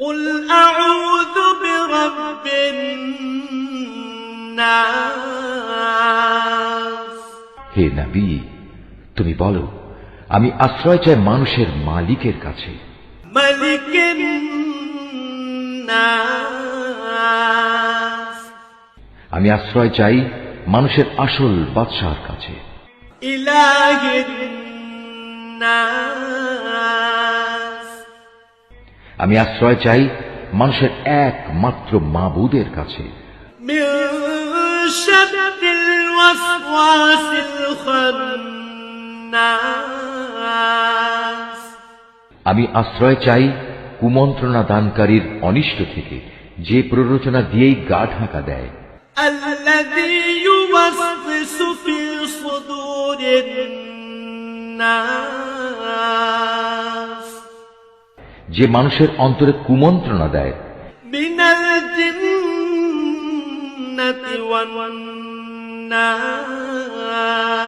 قل أعوذ برب الناس হে নবী তুমি বলো আমি আশ্রয় চাই মানুষের মালিকের কাছে ملك الناس আমি আশ্রয় চাই মানুষের আসল বাদশার কাছে إله الناس আমি আশ্রয় চাই মানুষের একমাত্র মাবুদের কাছে من شر الوسواس الخناس আমি আশ্রয় চাই কুমন্ত্রণা দানকারীর অনিষ্ট থেকে যে প্ররোচনা দিয়েই গা ঢাকা দেয় الذي يوسوس في صدور الناس যে মানুষের অন্তরে কুমন্ত্রণা দেয়। ওয়ান